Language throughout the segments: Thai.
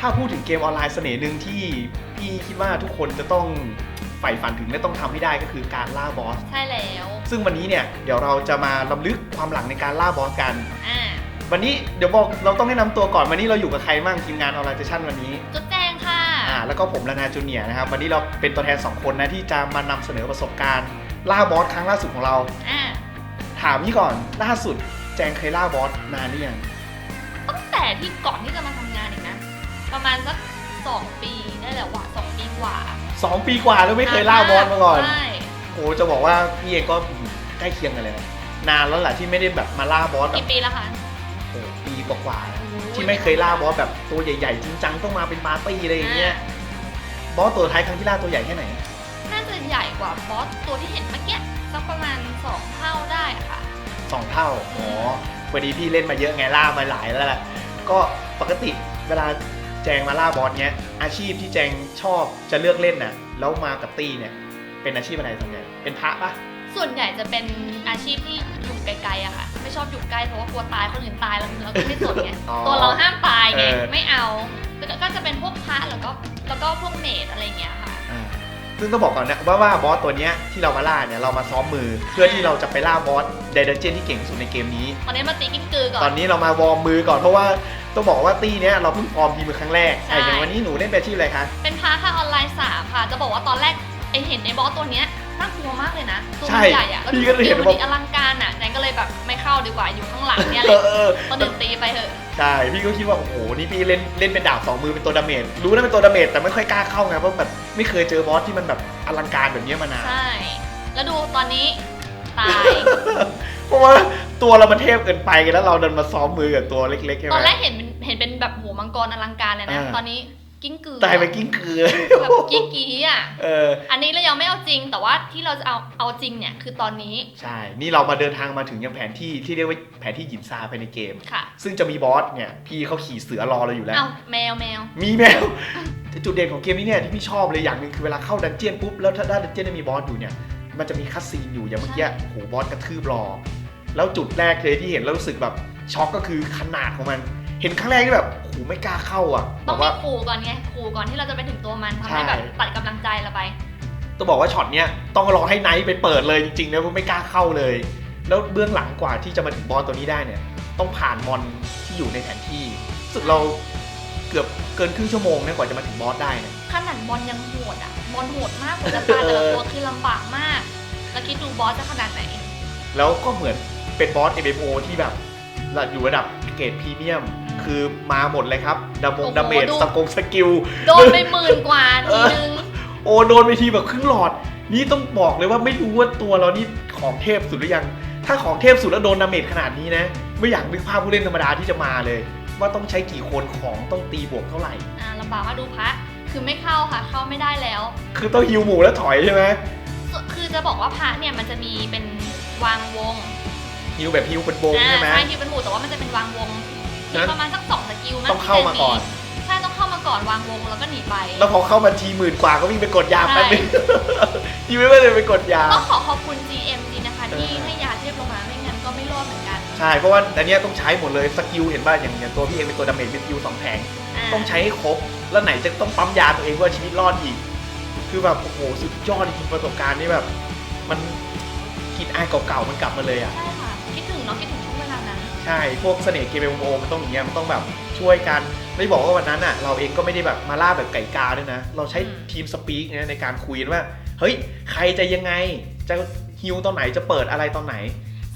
ถ้าพูดถึงเกมออนไลน์เสน่ห์หนึ่งที่พี่คิดว่าทุกคนจะต้องใฝ่ฝันถึงและต้องทำให้ได้ก็คือการล่าบอส ใช่แล้วซึ่งวันนี้เนี่ยเดี๋ยวเราจะมาลำลึกความหลังในการล่าบอสกัน อ่าวันนี้เดี๋ยวบอกเราต้องแนะนำตัวก่อนวันนี้เราอยู่กับใครบ้างทีมงานออนไลน์เซชันวันนี้ จุดแจงค่ะ อ่าแล้วก็ผมลานาจูเนียร์นะครับ วันนี้เราเป็นตัวแทน 2 คนนะที่จะมานำเสนอประสบการณ์ ล่าบอสครั้งล่าสุดของเรา อ่าถามพี่ก่อนล่าสุดแจงเคยล่าบอสนานหรือยังตั้งแต่ที่ก่อนที่จะมาทำงานอีกนะ ประมาณสักสองปีได้แหละว่ะสองปีกว่าสองปีกว่าแล้วไม่เคยล่าบอสมาก่อน ใช่โอ้จะบอกว่าพี่เองก็ใกล้เคียงกันเลยนะนานแล้วแหละที่ไม่ได้แบบมาล่าบอสแบบกี่ปีแล้วคะโอ้ปีกว่าๆนะที่ไม่เคยล่าบอสแบบตัวใหญ่ๆจริงจังต้องมาเป็นปาร์ตี้อะไรอย่างเงี้ยบอสตัวท้ายครั้งที่ล่าตัวใหญ่แค่ไหนน่าจะใหญ่กว่าบอสตัวที่เห็นเมื่อกี้สักประมาณสองเท่าได้อะค่ะสองเท่าอ๋อวันนี้พี่เล่นมาเยอะไงล่ามาหลายแล้วแหละก็ปกติเวลา แจงมาล่าบอสเนี้ย อาชีพที่แจงชอบจะเลือกเล่นน่ะ แล้วมากับตี้เนี่ย เป็นอาชีพอะไรส่วนใหญ่เป็นพระปะส่วนใหญ่จะเป็นอาชีพที่อยู่ไกลๆอะค่ะ ไม่ชอบอยู่ใกล้เพราะว่ากลัวตายคนอื่นตายแล้วเราก็ไม่สนไงอ๋อตัวเราห้ามตายไงเออ ไม่เอาแล้วก็จะเป็นพวกพระแล้วก็แล้วก็พวกเมดอะไรอย่างเงี้ยค่ะ อ่าซึ่งต้องบอกก่อนนะว่าว่าบอสตัวเนี้ยที่เรามาล่าเนี่ยเรามาซ้อมมือ เพื่อที่เราจะไปล่าบอสไดเดนเจนที่เก่งที่สุดในเกมนี้ ตอนนี้มาตีกิ้งกือก่อตอนนนี้เรามาวอร์มมือก่อนเพราะว่า ต้องบอกว่าตี้เนี้ยเราเพิ่งฟอร์มทีมมือครั้งแรกใช่แต่อย่างวันนี้หนูเล่นเป็นอาชีพอะไรคะ เป็นพระค่ะออนไลน์สามค่ะ จะบอกว่าตอนแรกไอเห็นในบอสตัวเนี้ยน่ากลัวมากเลยนะ ตัวใช่มันใหญ่อะแล้วพี่ก็เลยเห็นดูว่า ดีอลังการอะแนนก็เลยแบบไม่เข้าดีกว่าอยู่ข้างหลังเนี่ยเอเลยอเออคนอื่นตีไปเถอะ ใช่พี่ก็คิดว่าโอ้โหนี่พี่เล่นเล่นเป็นดาบสองมือเป็นตัวดาเมจรู้นะเป็นตัวดาเมจแต่ไม่ค่อยกล้าเข้าไงเพราะแบบไม่เคยเจอบอสที่มันแบบอลังการแบบนี้มานาน ใช่ แล้วดูตอนนี้ตาย เพราะว่าตัวเรามันเทพเกินไปกันแล้วเราเดินมาซ้อมมือกับตัวเล็กๆใช่ไหตม อนแรกเห็นเป็นเห็นเป็นแบบหัวมังกรอลังการเลยนะ อ่า ตอนนี้กิ้งกือตายไปกิ้งคือแบบกี้กี้อะ เออ อันนี้เรายังไม่เอาจริง แต่ว่าที่เราจะเอาเอาจริงเนี่ยคือตอนนี้ใช่ นี่เรามาเดินทางมาถึงยังแผนที่ที่เรียกว่าแผนที่หยินซาภายในเกม ค่ะซึ่งจะมีบอสเนี่ย พี่เขาขี่เสือรอเราอยู่แล้ว เอาแมวแมวมีแมวแต่จุดเด่นของเกมนี้เนี่ยที่พี่ชอบเลยอย่างหนึ่งคือเวลาเข้าดันเจียนปุ๊บ แล้วถ้าด้านดันเจียนมีบอสอยู่เนี่ย มันจะมีคัสซีนอยู่อย่างเมื่อกี้โอ้โหบอสกระทืบรอ แล้วจุดแรกเลยที่เห็นแล้วรู้สึกแบบช็อกก็คือขนาดของมัน เห็นครั้งแรกที่แบบโอ้โหไม่กล้าเข้าอะแบต้องบมีว่า ขู่ก่อนไงขู่ก่อนที่เราจะไปถึงตัวมันทำใช่ให้แบบตัดกำลังใจเราไปต้องบอกว่าช็อตเนี้ยต้องรอให้ไนท์ไปเปิดเลยจริงๆนะเพราะไม่กล้าเข้าเลย แล้วเบื้องหลังกว่าที่จะมาถึงบอสตัวนี้ได้เนี่ย ต้องผ่านมอนที่อยู่ในแผนที่รู้สึกเราเกือบเกินครึ่งชั่วโมงเนี่ยกว่าจะมาถึงบอสได้เนี่ยขนาดบอลยังโหดอะบอลโหดมากกว่าจะตายแต่ละตัวคือลำบากมาก แล้วคิดดูบอสจะขนาดไหน แล้วก็เหมือนเป็นบอส MMO ที่แบบอยู่ระดับ เกรดพรีเมียม คือมาหมดเลยครับดามงโอ้โหดาเมจดูสกงสกิล โดนไปหมื่นกว่าทีนึง โอ้โดนไปทีแบบครึ่งหลอด นี่ต้องบอกเลยว่าไม่รู้ว่าตัวเรานี่ของเทพสุดหรือยัง ถ้าของเทพสุดแล้วโดนดาเมจขนาดนี้นะ ไม่อยากนึกภาพผู้เล่นธรรมดาที่จะมาเลย ว่าต้องใช้กี่คนของต้องตีบวกเท่าไหร่อ่าลำบากมาดูพระคือไม่เข้าค่ะ เข้าไม่ได้แล้ว คือต้องฮิวหมูแล้วถอยใช่ไหมส่วนคือจะบอกว่าพระเนี่ยมันจะมีเป็นวางวง ฮิวแบบฮิวเป็นวงอ่าใช่ไหม ใช่ที่เป็นหมู่แต่ว่ามันจะเป็นวางวงมีนั้นประมาณสักสองสกิลมั้ต้องเข้ามาก่อน ใช่ต้องเข้ามาก่อนวางวงแล้วก็หนีไป แล้วพอเข้ามาทีหมื่นกว่าก็วิ่งไปกดยาแป๊บนึงฮิวไม่ได้ไปกดยาต้องขอขอบคุณ GM จริงนะคะเออที่ให้ยาเทพลงมาไม่งั้นก็ไม่รอดเหมือนกัน ใช่เพราะว่าอันเนี้ยต้องใช้หมดเลยสกิลเห็นป่ะอย่างอย่างตัวพี่เองเป็นตัวดาเมจเป็นสกิลสองแผงอ่าต้องใช้ให้ครบแล้วไหนจะต้องปั๊มยาตัวเองเพื่อชีวิตรอดอีก คือแบบโอ้โหสุดยอดจริงๆประสบการณ์นี่แบบ มันคิดอายเก่าๆมันกลับมาเลยอะใช่ค่ะคิดถึง เนาะคิดถึงช่วงเวลานั้น ใช่ พวกเสน่ห์เกมเอ็มโอมันต้องอย่างเงี้ยมันต้องแบบช่วยกัน ไม่บอกว่าวันนั้นอะ เราเองก็ไม่ได้แบบมาล่าแบบไก่กาด้วยนะ เราใช้อืมทีมสปีกเนี่ยในการคุยกันว่า เฮ้ย ใครจะยังไง จะฮิวตอนไหน จะเปิดอะไรตอนไหน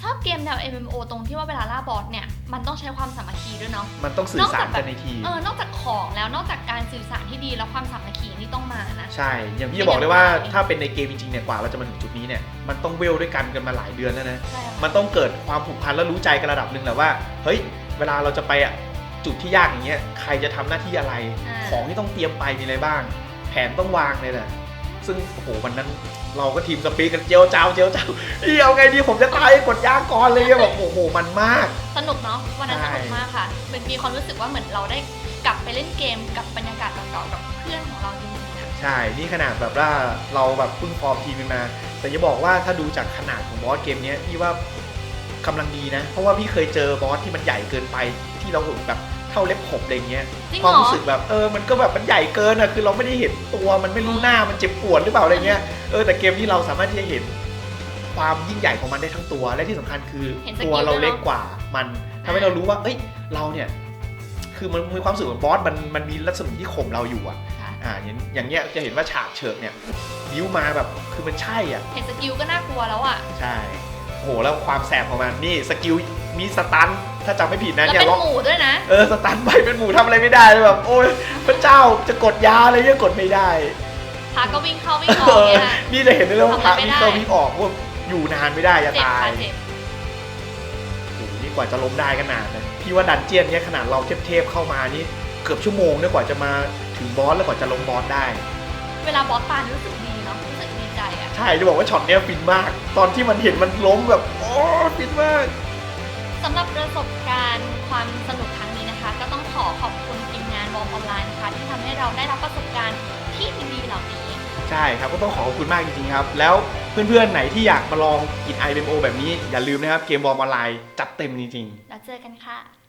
ชอบเกมแนว MMO ตรงที่ว่าเวลาล่าบอสเนี่ยมันต้องใช้ความสามัคคีด้วยเนาะมันต้องสื่อสารกันในทีมเออนอกจากของแล้วนอกจากการสื่อสารที่ดีแล้วความสามัคคีนี่ต้องมานะใช่อย่างพี่จะบอกเลยว่าถ้าเป็นในเกมจริงๆเนี่ยกว่าเราจะมาถึงจุดนี้เนี่ยมันต้องเวลด้วยกันกันมาหลายเดือนแล้วนะใช่ค่ะมันต้องเกิดความผูกพันและรู้ใจกันระดับหนึ่งแหละว่าเฮ้ยเวลาเราจะไปอะจุดที่ยากอย่างเงี้ยใครจะทำหน้าที่อะไราของที่ต้องเตรียมไปมีอะไรบ้าง แผนต้องวางเลยแหละ ซึ่งโอ้โหวันนั้นเราก็ทีมสปีกกันเจียวจ้าวเจียวจ้าวเฮ้ยเอาไงดีผมจะตายกดยาก่อนเลยเนี่ยแบบโอ้โหมันมาก สนุกเนาะวันนั้นใช่สนุกมากค่ะเป็นมีความรู้สึกว่าเหมือนเราได้กลับไปเล่นเกมกับบรรยากาศเก่าๆกับเพื่อนของเราจริงๆนะใช่ นี่ขนาดแบบว่าเราแบบเพิ่งฟอร์มทีมกันมา แต่จะบอกว่าถ้าดูจากขนาดของบอสเกมเนี้ยพี่ว่ากำลังดีนะ เพราะว่าพี่เคยเจอบอสที่มันใหญ่เกินไปที่เราแบบ เท่าเล็บขบอะไรเงี้ยจริงคเหวามรอรู้สึกแบบเออมันก็แบบมันใหญ่เกินอะคือเราไม่ได้เห็นตัวมันไม่รู้หน้ามันเจ็บปวดหรือเปล่าอะไรเงี้ยเออแต่เกมนี้เราสามารถที่จะเห็นความยิ่งใหญ่ของมันได้ทั้งตัว และที่สำคัญคือเห็นสกิล ตัวเราด้วยเนอะเล็กกว่ามันทำให้เรารู้ว่า เอ้ยเราเนี่ย คือมันมีความรู้สึกว่าบอสมันมันมีรัศมีที่ข่มเราอยู่อะค่ะอ่าอย่างอย่างเงี้ยจะเห็นว่าฉากเฉิกเนี่ยบิ้วมาแบบคือมันใช่อะ เห็นสกิลก็น่ากลัวแล้วอะ ใช่โอ้โหแล้วความแสบของมันนี่สกิลมีสตัน ถ้าจำไม่ผิดนะแล้วเนี่ยเป็นล็อกหมูด้วยนะ เออสตันไปเป็นหมูทำอะไรไม่ได้เลยแบบโอ้ยพระเจ้าจะกดยาอะไรเงี้ยกดไม่ได้พาก็วิ่งเข้าวิ่งออเอกอเนี่ยนะ นี่จะเห็นได้เลยว่าพระทำอะไรไม่วิได้ เข้าวิออกพวกอยู่นานไม่ได้จะเจ็บตาย ค่ะเจ็บโอ้โหนี่กว่าจะล้มได้ก็นานนะพี่ว่าดันเจียนเนี่ยขนาดเราเทพๆเข้ามานี่เกือบชั่วโมงเนี่ยกว่าจะมาถึงบอสแล้วกว่าจะลงบอสได้ เวลาบอสตายรู้สึกดีเนาะรู้สึกดีใจอะใช่จะบอกว่าช็อตเนี้ยฟินมาก ตอนที่มันเห็นมันล้มแบบโอ้ฟินมาก สำหรับประสบการณ์ความสนุกครั้งนี้นะคะ ก็ต้องขอขอบคุณทีมงานวอลออนไลน์นะคะที่ทำให้เราได้รับประสบการณ์ที่ดีๆเหล่านี้ ใช่ครับก็ต้องขอขอบคุณมากจริงๆครับ แล้วเพื่อนๆไหนที่อยากมาลองกิน i m o แบบนี้อย่าลืมนะครับเกมบอลออนไลน์จัดเต็มจริงๆ แล้วเจอกันค่ะ